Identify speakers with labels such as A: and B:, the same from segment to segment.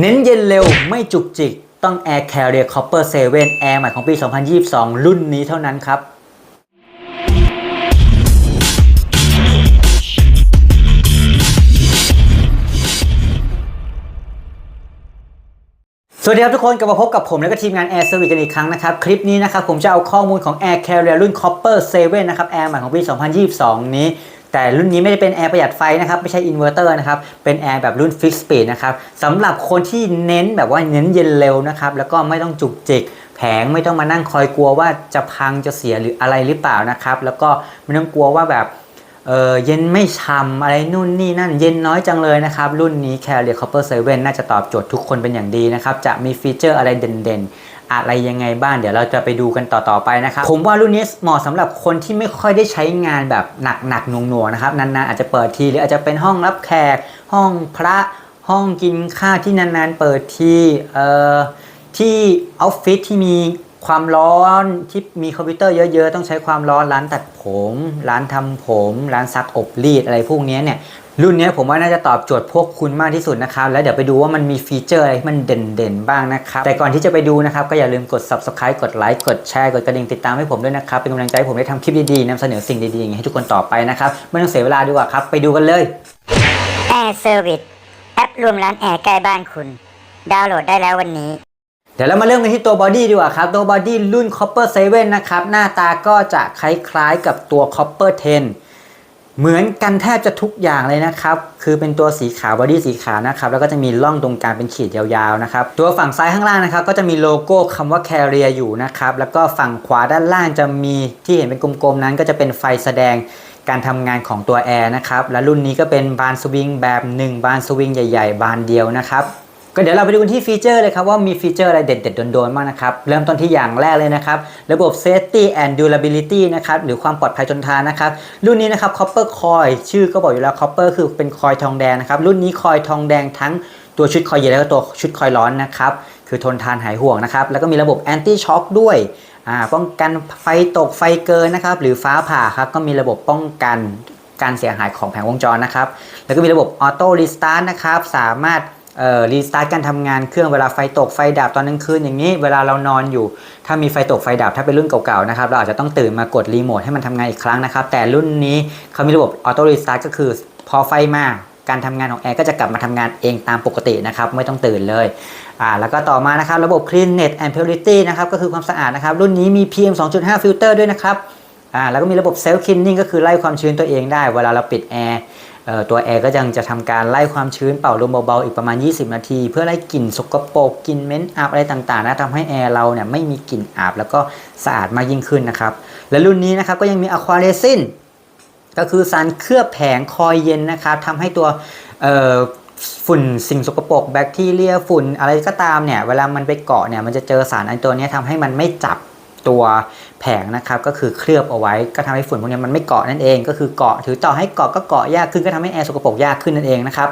A: เน้นเย็นเร็วไม่จุกจิก ต้อง Air Carrier Copper 7 Air ใหม่ของปี 2022 รุ่นนี้เท่านั้นครับ สวัสดีครับทุกคนกลับมาพบกับผมและก็ทีมงาน Air Service กันอีกครั้งนะครับ คลิปนี้นะครับผมจะเอาข้อมูลของ Air Carrier รุ่น Copper 7 นะครับ Air ใหม่ของปี 2022 นี้ แต่รุ่นนี้ไม่ได้เป็นแอร์ประหยัดไฟนะครับ ไม่ใช่อินเวอร์เตอร์นะครับ เป็นแอร์แบบรุ่น Fixed Speed นะครับสำหรับคนที่เน้นแบบว่าเน้นเย็นเร็วนะครับ แล้วก็ไม่ต้องจุกจิกแผงไม่ต้องมานั่งคอยกลัวว่าจะพังจะเสียหรืออะไรหรือเปล่านะครับ แล้วก็ไม่ต้องกลัวว่าแบบเออเย็นไม่ช่ำอะไรนู่นนี่นั่นเย็นน้อยจังเลยนะครับ รุ่นนี้ Carrier Copper 7น่าจะตอบโจทย์ทุกคนเป็นอย่างดีนะครับ จะมีฟีเจอร์อะไรเด่นๆ อะไรยังไงบ้างเดี๋ยวเราจะไปดูกันต่อๆไปนะครับผมว่ารุ่นนี้เหมาะสำหรับคนที่ไม่ค่อยได้ใช้งานแบบหนักๆหน่วงๆนะครับนานๆอาจจะเปิดทีหรืออาจจะเป็นห้องรับแขก ห้องพระห้องกินข้าวที่นานๆเปิดทีเอ่อที่ออฟฟิศที่มีความร้อนที่มีคอมพิวเตอร์เยอะ ๆ ต้องใช้ความร้อนร้านตัดผม ร้านทำผม ร้านซักอบรีดอะไรพวกนี้เนี่ย รุ่นนี้ผมว่าน่าจะตอบโจทย์พวกคุณมากที่สุดนะครับ แล้วเดี๋ยวไปดูว่ามันมีฟีเจอร์อะไรที่มันเด่นๆ บ้างนะครับ แต่ก่อนที่จะไปดูนะครับ ก็อย่าลืมกด subscribe กดไลค์กดแชร์กดกระดิ่งติดตามให้ผมด้วยนะครับ เป็นกำลังใจให้ผมได้ทำคลิปดีๆนำเสนอสิ่งดีๆอย่างนี้ให้ทุกคนต่อไปนะครับไม่ต้องเสียเวลาดีกว่าครับ ไปดูกันเลย
B: Air Service แอปรวมร้านแอร์ใกล้บ้านคุณ ดาวน์โหลดได้แล้ววันนี้
A: เดี๋ยวเรามาเริ่มกันที่ตัวบอดี้ดีกว่าครับตัวบอดี้รุ่น Copper 7นะครับหน้าตาก็จะคล้ายๆกับตัว Copper 10 เหมือนกันแทบจะทุกอย่างเลยนะครับ คือเป็นตัวสีขาวบอดี้สีขาวนะครับ แล้วก็จะมีร่องตรงกลางเป็นขีดยาวๆนะครับ ตัวฝั่งซ้ายข้างล่างนะครับ ก็จะมีโลโก้คำว่า Carrier อยู่นะครับ แล้วก็ฝั่งขวาด้านล่างจะมีที่เห็นเป็นกลมๆนั้น ก็จะเป็นไฟแสดงการทำงานของตัวแอร์นะครับ และรุ่นนี้ก็เป็นบานสวิงแบบ 1 บานสวิงใหญ่ ๆ บานเดียวนะครับ ก็เดี๋ยวเราไปดูกันที่ฟีเจอร์เลยครับว่ามีฟีเจอร์อะไรเด็ด ๆ โดนๆบ้างนะครับ เริ่มต้นที่อย่างแรกเลยนะครับ ระบบ safety and durability นะครับหรือความปลอดภัยทนทานนะครับ รุ่นนี้นะครับ copper coil ชื่อก็บอกอยู่แล้ว copper คือเป็นคอยทองแดงนะครับ รุ่นนี้คอยทองแดงทั้งตัวชุดคอยเย็นแล้วก็ตัวชุดคอยร้อนนะครับคือทนทานหายห่วงนะครับแล้วก็มีระบบ anti shock ด้วยป้องกันไฟตกไฟเกินนะครับหรือฟ้าผ่าครับก็มีระบบป้องกันการเสียหายของแผงวงจรนะครับ แล้วก็มีระบบ auto restart นะครับ สามารถ รีสตาร์ทการทำงานเครื่องเวลาไฟตกไฟดับตอนกลางคืนอย่างนี้ เวลาเรานอนอยู่ ถ้ามีไฟตกไฟดับถ้าเป็นรุ่นเก่าๆนะครับเราอาจจะต้องตื่นมากดรีโมทให้มันทำงานอีกครั้งนะครับ แต่รุ่นนี้เขามีระบบออโต้รีสตาร์ทก็คือพอไฟมาการทำงานของแอร์ก็จะกลับมาทำงานเองตามปกตินะครับไม่ต้องตื่นเลยอ่าแล้วก็ต่อมานะครับระบบ Clean Net and Purity นะครับก็คือความสะอาดนะครับรุ่นนี้มี PM 2.5 ฟิลเตอร์ด้วยนะครับอ่าแล้วก็มีระบบ Self Cleaning ก็คือไล่ความชื้นตัวเองได้ เวลาเราปิดแอร์ ตัวแอร์ก็ยังจะทำการไล่ความชื้นเป่าลมเบาๆอีกประมาณ 20 นาที เพื่อไล่กลิ่นสกปรกกลิ่นเหม็นอับอะไรต่างๆนะทำให้แอร์เราเนี่ยไม่มีกลิ่นอับแล้วก็สะอาดมากยิ่งขึ้นนะครับ และรุ่นนี้นะครับก็ยังมีอะควาเรซินก็คือสารเคลือบแผงคอยเย็นนะครับทำให้ตัวฝุ่นสิ่งสกปรกแบคทีเรียฝุ่นอะไรก็ตามเนี่ยเวลามันไปเกาะเนี่ยมันจะเจอสารไอตัวนี้ยทำให้มันไม่จับ ตัวแผงนะครับก็คือเคลือบเอาไว้ก็ทำให้ฝุ่นพวกนี้มันไม่เกาะนั่นเอง ก็คือเกาะถือต่อให้เกาะก็เกาะยากขึ้นก็ทำให้แอร์สกปรกยากขึ้นนั่นเองนะครับ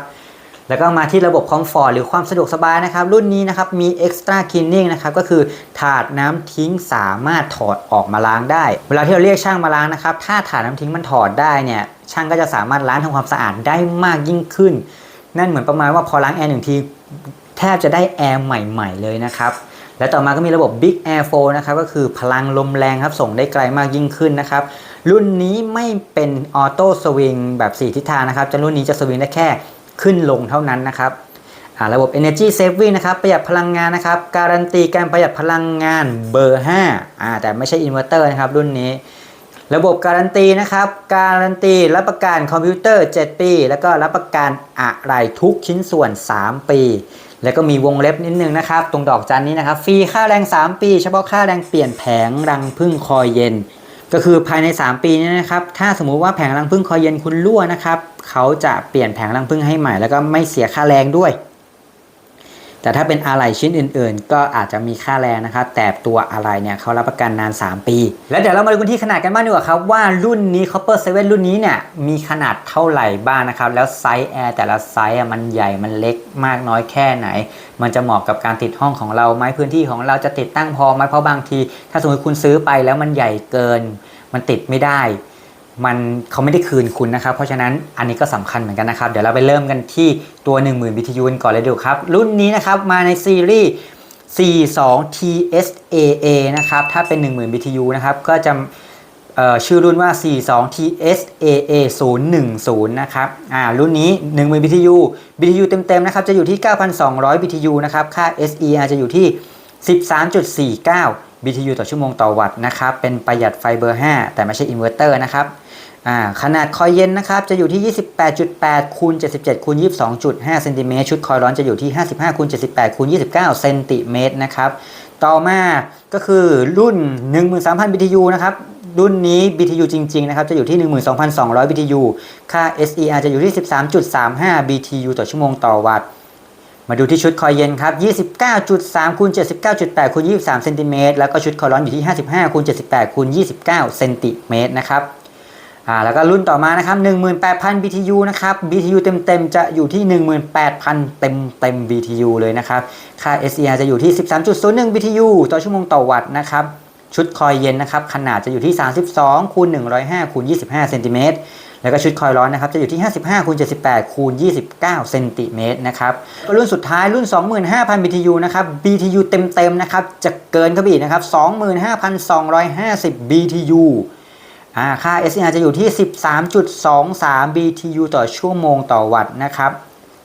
A: แล้วก็มาที่ระบบคอมฟอร์ตหรือความสะดวกสบายนะครับ รุ่นนี้นะครับมี extra cleaning นะครับก็คือถาดน้ำทิ้งสามารถถอดออกมาล้างได้ เวลาที่เราเรียกช่างมาล้างนะครับถ้าถาดน้ำทิ้งมันถอดได้เนี่ยช่างก็จะสามารถล้างทำความสะอาดได้มากยิ่งขึ้น นั่นเหมือนประมาณว่าพอล้างแอร์หนึ่งทีแทบจะได้แอร์ใหม่ ๆ เลยนะครับ และต่อมาก็มีระบบ Big Air f o นะครับก็คือพลังลมแรงครับส่งได้ไกลมากยิ่งขึ้นนะครับรุ่นนี้ไม่เป็นออโต้สวิงแบบ 4 ทิศทางนะครับจะรุ่นนี้จะสวิงได้แค่ขึ้นลงเท่านั้นนะครับระบบ Energy Saving นะครับประหยัดพลังงานนะครับการันตีการประหยัดพลังงานเบอร์5อ่าแต่ไม่ใช่อินเวอร์เตอร์นะครับรุ่นนี้ ระบบการันตีนะครับการันตีรับประกันคอมพิวเตอร์ 7 ปี แล้วก็รับประกันอะไรทุกชิ้นส่วน 3 ปี แล้วก็มีวงเล็บนิดนึงนะครับ ตรงดอกจันนี้นะครับ ฟรีค่าแรง 3 ปี เฉพาะค่าแรงเปลี่ยนแผงรังพึ่งคอยเย็น ก็คือภายใน 3 ปีนี้นะครับ ถ้าสมมุติว่าแผงรังพึ่งคอยเย็นคุณรั่วนะครับ เขาจะเปลี่ยนแผงรังพึ่งให้ใหม่ แล้วก็ไม่เสียค่าแรงด้วย แต่ถ้าเป็นอะไหล่ชิ้นอื่นๆ ก็อาจจะมีค่าแรงนะครับ แต่ตัวอะไหล่เนี่ยเขารับประกันนาน 3 ปี แล้วเดี๋ยวเรามาดูกันที่ขนาดกันบ้างดีกว่าครับ ว่ารุ่นนี้ Copper 7 รุ่นนี้เนี่ยมีขนาดเท่าไหร่บ้างนะครับ แล้วไซส์แอร์แต่ละไซส์อะมันใหญ่มันเล็กมากน้อยแค่ไหน มันจะเหมาะกับการติดห้องของเราไหมพื้นที่ของเราจะติดตั้งพอไหมเพราะบางที ถ้าสมมติคุณซื้อไปแล้วมันใหญ่เกิน มันติดไม่ได้ มันเขาไม่ได้คืนคุณนะครับ เพราะฉะนั้นอันนี้ก็สำคัญเหมือนกันนะครับ เดี๋ยวเราไปเริ่มกันที่ตัว 10,000 BTU กันก่อนเลยดีกว่าครับ รุ่นนี้นะครับมาในซีรีส์ 42 TSAA นะครับ ถ้าเป็น 10,000 BTU นะครับ ก็จะชื่อรุ่นว่า 42 TSAA 010 นะครับ อ่า รุ่นนี้ 10,000 BTU BTU เต็ม ๆ นะครับ จะอยู่ที่ 9,200 BTU นะครับ ค่า SER จะอยู่ที่ 13.49 BTU ต่อชั่วโมงต่อวัตต์นะครับ เป็นประหยัดไฟเบอร์ 5 แต่ไม่ใช่อินเวอร์เตอร์นะครับขนาดคอยเย็นนะครับ จะอยู่ที่ 28.8คูณ77คูณ22.5เซนติเมตรชุดคอยร้อนจะอยู่ที่ 55คูณ78คูณ29เซนติเมตรนะครับ ต่อมาก็คือรุ่น 13,000 BTU นะครับ รุ่นนี้ BTU จริง ๆ นะครับ จะอยู่ที่ 12,200 BTU ค่า SER จะอยู่ที่ 13.35 BTU ต่อชั่วโมงต่อวัตต์ มาดูที่ชุดคอยเย็นครับ 29.3คูณ79.8คูณ23เซนติเมตรแล้วก็ชุดคอยร้อนอยู่ที่ 55คูณ78คูณ29เซนติเมตรนะครับอ่าแล้วก็รุ่นต่อมานะครับ 18,000 BTU นะครับ BTU เต็มๆ จะอยู่ที่ 18,000 เต็มเต็ม BTU เลยนะครับ ค่า SER จะอยู่ที่ 13.01 BTU ต่อชั่วโมงต่อวัตต์นะครับ ชุดคอยเย็นนะครับ ขนาดจะอยู่ที่ 32คูณ105คูณ25เซนติเมตร แล้วก็ชุดคอยร้อนนะครับจะอยู่ที่ 55คูณ78คูณ29เซนติเมตรนะครับรุ่นสุดท้ายรุ่น 25,000 BTU นะครับ BTU เต็มๆนะครับจะเกินเข้าไปอีนะครับ 25,250 BTU อ่าค่า SCR จะอยู่ที่ 13.23 BTU ต่อชั่วโมงต่อวัตต์นะครับ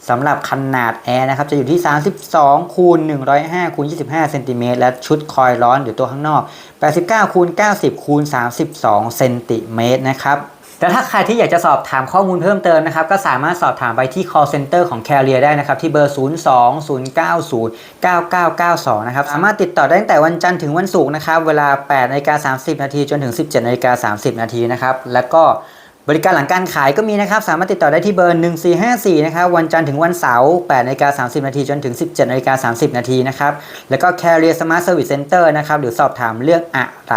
A: สำหรับขนาดแอร์นะครับจะอยู่ที่ 32คูณ105คูณ25เซนติเมตรและชุดคอยร้อนอยู่ตัวข้างนอก 89คูณ90คูณ32เซนติเมตรนะครับ แต่ถ้าใครที่อยากจะสอบถามข้อมูลเพิ่มเติมนะครับ ก็สามารถสอบถามไปที่ call center ของ Carrier ได้นะครับ ที่เบอร์ 02-090-9992 นะครับ สามารถติดต่อได้ตั้งแต่วันจันทร์ถึงวันศุกร์นะครับ เวลา8นาฬิกา30 นาทีจนถึง 17นาฬิกา30 นาทีนะครับ แล้วก็บริการหลังการขายก็มีนะครับ สามารถติดต่อได้ที่เบอร์ 1454 นะครับ วันจันทร์ถึงวันเสาร์8นาฬิกา30 นาทีจนถึง 17นาฬิกา30 นาทีนะครับ แล้วก็ Carrier Smart Service Center นะครับ หรือสอบถามเรื่องอะไร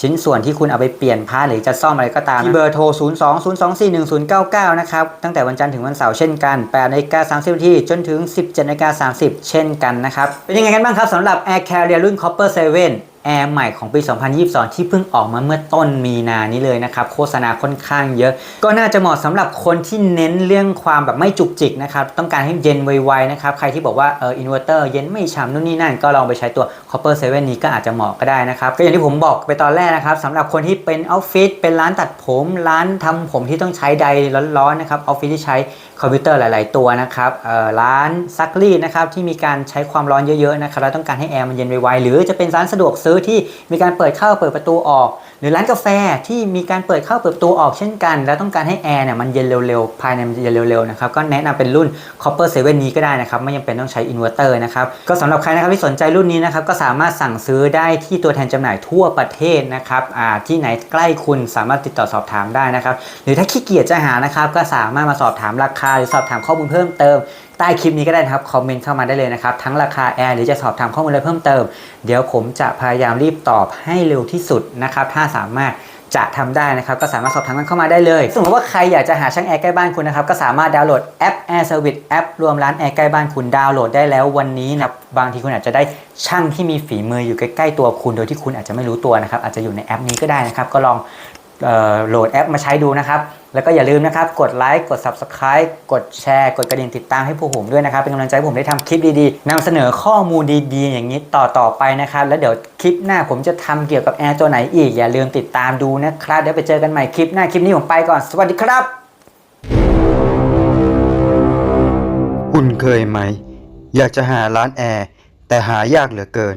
A: ชิ้นส่วนที่คุณเอาไปเปลี่ยนพาร์ทหรือจะซ่อมอะไรก็ตามที่เบอร์โทร 0 2 0 2 4 1 0 9 9 นะครับ ตั้งแต่วันจันทร์ถึงวันเสาร์เช่นกัน8นาฬิกา30นาทีจนถึง 17นาฬิกา30 เช่นกันนะครับ เป็นยังไงกันบ้างครับสำหรับ Air Carrier รุ่น Copper 7 แอร์ใหม่ของปี 2022 ที่เพิ่งออกมาเมื่อต้นมีนานี้เลยนะครับ โฆษณาค่อนข้างเยอะ ก็น่าจะเหมาะสำหรับคนที่เน้นเรื่องความแบบไม่จุกจิกนะครับ ต้องการให้เย็นไวๆนะครับ ใครที่บอกว่าเอออินเวอร์เตอร์เย็นไม่ฉ่ำนู่นนี่นั่น ก็ลองไปใช้ตัว Copper 7 นี้ก็อาจจะเหมาะก็ได้นะครับ ก็อย่างที่ผมบอกไปตอนแรกนะครับสำหรับคนที่เป็นออฟฟิศเป็นร้านตัดผม ร้านทำผมที่ต้องใช้ใดร้อนๆนะครับออฟฟิศที่ใช้คอมพิวเตอร์หลาย ๆ ตัวนะครับเออร้านซักรีดนะครับที่มีการใช้ความร้อนเยอะๆนะครับแล้วต้องการให้แอร์มันเย็นไวๆหรือจะเป็นร้านสะดวกซื้อที่มีการเปิดเข้าเปิดประตูออก หรือร้านกาแฟที่มีการเปิดเข้าเปิดประตูออกเช่นกัน แล้วต้องการให้แอร์เนี่ยมันเย็นเร็วๆ ภายในมันเย็นเร็วๆนะครับก็แนะนำเป็นรุ่น Copper 7 นี้ก็ได้นะครับไม่จำเป็นต้องใช้อินเวอร์เตอร์นะครับก็สำหรับใครนะครับที่สนใจรุ่นนี้นะครับก็สามารถสั่งซื้อได้ที่ตัวแทนจำหน่ายทั่วประเทศนะครับอ่าที่ไหนใกล้คุณสามารถติดต่อสอบถามได้นะครับหรือถ้าขี้เกียจจะหานะครับก็สามารถมาสอบถามราคา หรือสอบถามข้อมูลเพิ่มเติม ใต้คลิปนี้ก็ได้นะครับ คอมเมนต์เข้ามาได้เลยนะครับ ทั้งราคาแอร์หรือจะสอบถามข้อมูลอะไรเพิ่มเติม เดี๋ยวผมจะพยายามรีบตอบให้เร็วที่สุดนะครับ ถ้าสามารถจะทำได้นะครับ ก็สามารถสอบถามกันเข้ามาได้เลยสมมติว่าใครอยากจะหาช่างแอร์ใกล้บ้านคุณนะครับ ก็สามารถดาวน์โหลดแอป Air Service แอปรวมร้านแอร์ใกล้บ้านคุณดาวน์โหลดได้แล้ววันนี้นะครับบางทีคุณอาจจะได้ช่างที่มีฝีมืออยู่ใกล้ๆตัวคุณ โดยที่คุณอาจจะไม่รู้ตัวนะครับอาจจะอยู่ในแอปนี้ก็ได้นะครับก็ลอง โหลดแอปมาใช้ดูนะครับ แล้วก็อย่าลืมนะครับ กดไลค์ กด Subscribe กดแชร์ กดกระดิ่งติดตามให้พวกผมด้วยนะครับ เป็นกำลังใจให้ผมได้ทำคลิปดีๆนำเสนอข้อมูลดีๆ อย่างนี้ต่อๆไปนะครับ แล้วเดี๋ยวคลิปหน้าผมจะทำเกี่ยวกับแอร์ตัวไหนอีก อย่าลืมติดตามดูนะครับ เดี๋ยวไปเจอกันใหม่คลิปหน้า คลิปนี้ผมไปก่อน สวัสดีครับ
C: คุณเคยไหม อยากจะหาร้านแอร์แต่หายากเหลือเกิน